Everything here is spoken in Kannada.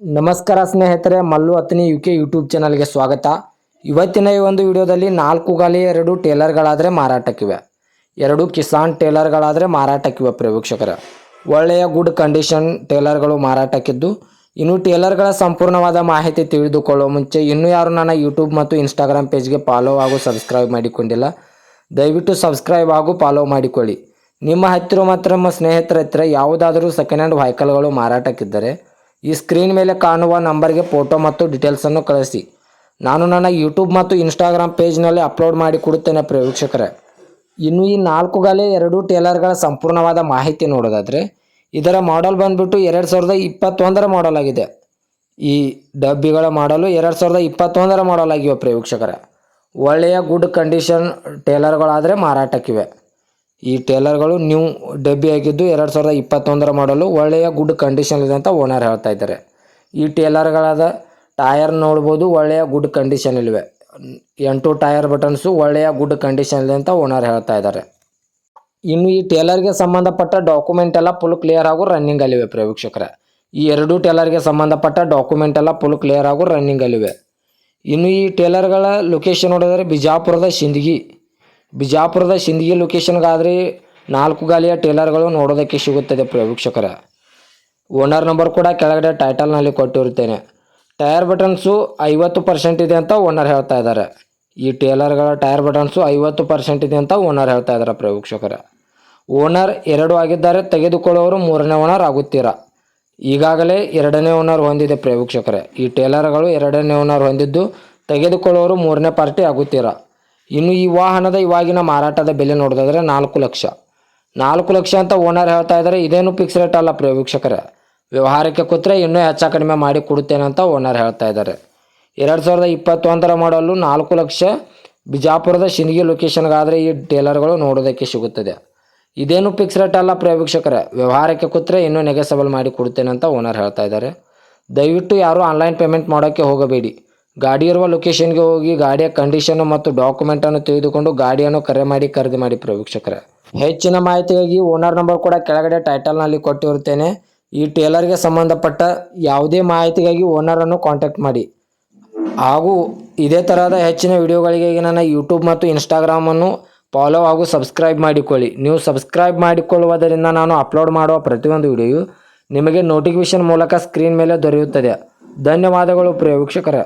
ನಮಸ್ಕಾರ ಸ್ನೇಹಿತರೆ, Mallu Athni U K YouTube ಚಾನಲ್ಗೆ ಸ್ವಾಗತ. ಇವತ್ತಿನ ಈ ಒಂದು ವಿಡಿಯೋದಲ್ಲಿ ನಾಲ್ಕು ಗಾಲಿ, ಎರಡು ಟೇಲರ್ಗಳಾದರೆ ಮಾರಾಟಕ್ಕಿವೆ. ಎರಡು ಕಿಸಾನ್ ಟೇಲರ್ಗಳಾದರೆ ಮಾರಾಟಕ್ಕಿವೆ ಪ್ರಿಯ ವೀಕ್ಷಕರ ಒಳ್ಳೆಯ ಗುಡ್ ಕಂಡೀಷನ್ ಟೇಲರ್ಗಳು ಮಾರಾಟಕ್ಕಿದ್ದು. ಇನ್ನು ಟೇಲರ್ಗಳ ಸಂಪೂರ್ಣವಾದ ಮಾಹಿತಿ ತಿಳಿದುಕೊಳ್ಳೋ ಮುಂಚೆ ಇನ್ನೂ ಯಾರು ನನ್ನ ಯೂಟ್ಯೂಬ್ ಮತ್ತು ಇನ್ಸ್ಟಾಗ್ರಾಮ್ ಪೇಜ್ಗೆ ಫಾಲೋ ಹಾಗೂ ಸಬ್ಸ್ಕ್ರೈಬ್ ಮಾಡಿಕೊಂಡಿಲ್ಲ, ದಯವಿಟ್ಟು ಸಬ್ಸ್ಕ್ರೈಬ್ ಹಾಗೂ ಫಾಲೋ ಮಾಡಿಕೊಳ್ಳಿ. ನಿಮ್ಮ ಹತ್ತಿರ ಮಾತ್ರ ನಮ್ಮ ಸ್ನೇಹಿತರ ಹತ್ತಿರ ಯಾವುದಾದರೂ ಸೆಕೆಂಡ್ ಹ್ಯಾಂಡ್ ವೆಹಿಕಲ್ಗಳು ಮಾರಾಟಕ್ಕಿದ್ದರೆ ಈ ಸ್ಕ್ರೀನ್ ಮೇಲೆ ಕಾಣುವ ನಂಬರ್ಗೆ ಫೋಟೋ ಮತ್ತು ಡೀಟೇಲ್ಸನ್ನು ಕಳಿಸಿ. ನಾನು ನನ್ನ ಯೂಟ್ಯೂಬ್ ಮತ್ತು ಇನ್ಸ್ಟಾಗ್ರಾಮ್ ಪೇಜ್ನಲ್ಲಿ ಅಪ್ಲೋಡ್ ಮಾಡಿ ಕೊಡುತ್ತೇನೆ ಪ್ರೇಕ್ಷಕರೇ. ಇನ್ನು ಈ ನಾಲ್ಕು ಗಾಲೆ ಎರಡು ಟೇಲರ್ಗಳ ಸಂಪೂರ್ಣವಾದ ಮಾಹಿತಿ ನೋಡೋದಾದರೆ, ಇದರ ಮಾಡೆಲ್ ಬಂದ್ಬಿಟ್ಟು ಎರಡು ಸಾವಿರದ ಇಪ್ಪತ್ತೊಂದರ ಮಾಡೆಲ್ ಆಗಿದೆ. ಈ ಡಬ್ಬಿಗಳ ಮಾಡಲು ಎರಡು ಸಾವಿರದ ಇಪ್ಪತ್ತೊಂದರ ಮಾಡೆಲ್ ಆಗಿವೆ ಪ್ರೇಕ್ಷಕರೇ. ಒಳ್ಳೆಯ ಗುಡ್ ಕಂಡೀಷನ್ ಟೇಲರ್ಗಳಾದರೆ ಮಾರಾಟಕ್ಕಿವೆ. ಈ ಟೇಲರ್ಗಳು ನ್ಯೂ ಡಬ್ಬಿ ಆಗಿದ್ದು ಎರಡು ಸಾವಿರದ ಇಪ್ಪತ್ತೊಂದರ ಮಾಡಲು ಒಳ್ಳೆಯ ಗುಡ್ ಕಂಡೀಷನ್ ಇದೆ ಅಂತ ಓನರ್ ಹೇಳ್ತಾ ಇದ್ದಾರೆ. ಈ ಟೇಲರ್ಗಳಾದ ಟಯರ್ ನೋಡ್ಬೋದು ಒಳ್ಳೆಯ ಗುಡ್ ಕಂಡೀಷನ್ ಇಲ್ವೆ ಎಂಟು ಟಯರ್ ಬಟನ್ಸು ಒಳ್ಳೆಯ ಗುಡ್ ಕಂಡೀಷನ್ ಇದೆ ಅಂತ ಓನರ್ ಹೇಳ್ತಾ ಇದ್ದಾರೆ. ಇನ್ನು ಈ ಟೇಲರ್ಗೆ ಸಂಬಂಧಪಟ್ಟ ಡಾಕ್ಯುಮೆಂಟ್ ಎಲ್ಲ ಫುಲ್ ಕ್ಲಿಯರ್ ಆಗು ರನ್ನಿಂಗ್ ಅಲ್ಲಿವೆ ಪ್ರಿಯ ಈ ಎರಡು ಟೇಲರ್ಗೆ ಸಂಬಂಧಪಟ್ಟ ಡಾಕ್ಯುಮೆಂಟ್ ಎಲ್ಲ ಫುಲ್ ಕ್ಲಿಯರ್ ಆಗು ರನ್ನಿಂಗ್ ಅಲ್ಲಿವೆ. ಇನ್ನು ಈ ಟೇಲರ್ಗಳ ಲೊಕೇಶನ್ ನೋಡಿದರೆ ಬಿಜಾಪುರದ ಶಿಂದಗಿ ಬಿಜಾಪುರದ ಶಿಂದಗಿ ಲೊಕೇಶನ್ಗಾದ್ರೆ ನಾಲ್ಕು ಗಾಲಿಯ ಟೇಲರ್ಗಳು ನೋಡೋದಕ್ಕೆ ಸಿಗುತ್ತದೆ ಪ್ರವೀಕ್ಷಕರ ಓನರ್ ನಂಬರ್ ಕೂಡ ಕೆಳಗಡೆ ಟೈಟಲ್ನಲ್ಲಿ ಕೊಟ್ಟಿರುತ್ತೇನೆ. ಟೈರ್ ಬಟನ್ಸು ಐವತ್ತು ಪರ್ಸೆಂಟ್ ಇದೆ ಅಂತ ಓನರ್ ಹೇಳ್ತಾ ಇದ್ದಾರೆ. ಈ ಟೇಲರ್ಗಳ ಟೈರ್ ಬಟನ್ಸು ಐವತ್ತು ಪರ್ಸೆಂಟ್ ಇದೆ ಅಂತ ಓನರ್ ಹೇಳ್ತಾ ಇದ್ದಾರೆ ಪ್ರವೀಕ್ಷಕರ ಓನರ್ ಎರಡು ಆಗಿದ್ದಾರೆ, ತೆಗೆದುಕೊಳ್ಳೋರು ಮೂರನೇ ಓನರ್ ಆಗುತ್ತೀರಾ? ಈಗಾಗಲೇ ಎರಡನೇ ಓನರ್ ಹೊಂದಿದೆ ಪ್ರವೀಕ್ಷಕರೇ ಈ ಟೇಲರ್ಗಳು ಎರಡನೇ ಓನರ್ ಹೊಂದಿದ್ದು ತೆಗೆದುಕೊಳ್ಳೋರು ಮೂರನೇ ಪಾರ್ಟಿ ಆಗುತ್ತೀರಾ? ಇನ್ನು ಈ ವಾಹನದ ಇವಾಗಿನ ಮಾರಾಟದ ಬೆಲೆ ನೋಡೋದಾದರೆ ನಾಲ್ಕು ಲಕ್ಷ. ನಾಲ್ಕು ಲಕ್ಷ ಅಂತ ಓನರ್ ಹೇಳ್ತಾ ಇದ್ದಾರೆ ಇದೇನು ಫಿಕ್ಸ್ ರೇಟ್ ಅಲ್ಲ ಪ್ರಿಯ ವ್ಯವಹಾರಕ್ಕೆ ಕೂತ್ರೆ ಇನ್ನೂ ಹೆಚ್ಚ ಕಡಿಮೆ ಮಾಡಿ ಕೊಡುತ್ತೇನೆ ಅಂತ ಓನರ್ ಹೇಳ್ತಾ ಇದ್ದಾರೆ ಎರಡು ಸಾವಿರದ ಇಪ್ಪತ್ತೊಂದರ ಮಾಡಲು ನಾಲ್ಕು ಲಕ್ಷ. ಬಿಜಾಪುರದ ಶಿಂದಗಿ ಲೊಕೇಶನ್ಗಾದರೆ ಈ ಟೇಲರ್ಗಳು ನೋಡೋದಕ್ಕೆ ಸಿಗುತ್ತದೆ. ಇದೇನು ಫಿಕ್ಸ್ ರೇಟ್ ಅಲ್ಲ ಪ್ರಿಯ ವ್ಯವಹಾರಕ್ಕೆ ಕೂತ್ರೆ ಇನ್ನೂ ನೆಗೆಸಬಲ್ ಮಾಡಿ ಕೊಡುತ್ತೇನೆ ಅಂತ ಓನರ್ ಹೇಳ್ತಾ ಇದ್ದಾರೆ ದಯವಿಟ್ಟು ಯಾರೂ ಆನ್ಲೈನ್ ಪೇಮೆಂಟ್ ಮಾಡೋಕ್ಕೆ ಹೋಗಬೇಡಿ. ಗಾಡಿ ಇರುವ ಲೊಕೇಶನ್ಗೆ ಹೋಗಿ ಗಾಡಿಯ ಕಂಡೀಷನ್ ಮತ್ತು ಡಾಕ್ಯುಮೆಂಟನ್ನು ತೆಗೆದುಕೊಂಡು ಗಾಡಿಯನ್ನು ಕರೆ ಮಾಡಿ, ಖರೀದಿ ಮಾಡಿ ಪ್ರವೇಕ್ಷಕರ. ಹೆಚ್ಚಿನ ಮಾಹಿತಿಗಾಗಿ ಓನರ್ ನಂಬರ್ ಕೂಡ ಕೆಳಗಡೆ ಟೈಟಲ್ನಲ್ಲಿ ಕೊಟ್ಟಿರುತ್ತೇನೆ. ಈ ಟೇಲರ್ಗೆ ಸಂಬಂಧಪಟ್ಟ ಯಾವುದೇ ಮಾಹಿತಿಗಾಗಿ ಓನರನ್ನು ಕಾಂಟ್ಯಾಕ್ಟ್ ಮಾಡಿ. ಹಾಗೂ ಇದೇ ತರಹದ ಹೆಚ್ಚಿನ ವಿಡಿಯೋಗಳಿಗಾಗಿ ನನ್ನ ಯೂಟ್ಯೂಬ್ ಮತ್ತು ಇನ್ಸ್ಟಾಗ್ರಾಮನ್ನು ಫಾಲೋ ಹಾಗೂ ಸಬ್ಸ್ಕ್ರೈಬ್ ಮಾಡಿಕೊಳ್ಳಿ. ನೀವು ಸಬ್ಸ್ಕ್ರೈಬ್ ಮಾಡಿಕೊಳ್ಳುವುದರಿಂದ ನಾನು ಅಪ್ಲೋಡ್ ಮಾಡುವ ಪ್ರತಿಯೊಂದು ವಿಡಿಯೋ ನಿಮಗೆ ನೋಟಿಫಿಕೇಶನ್ ಮೂಲಕ ಸ್ಕ್ರೀನ್ ಮೇಲೆ ದೊರೆಯುತ್ತದೆ. ಧನ್ಯವಾದಗಳು ಪ್ರಿಯ ವೀಕ್ಷಕರೇ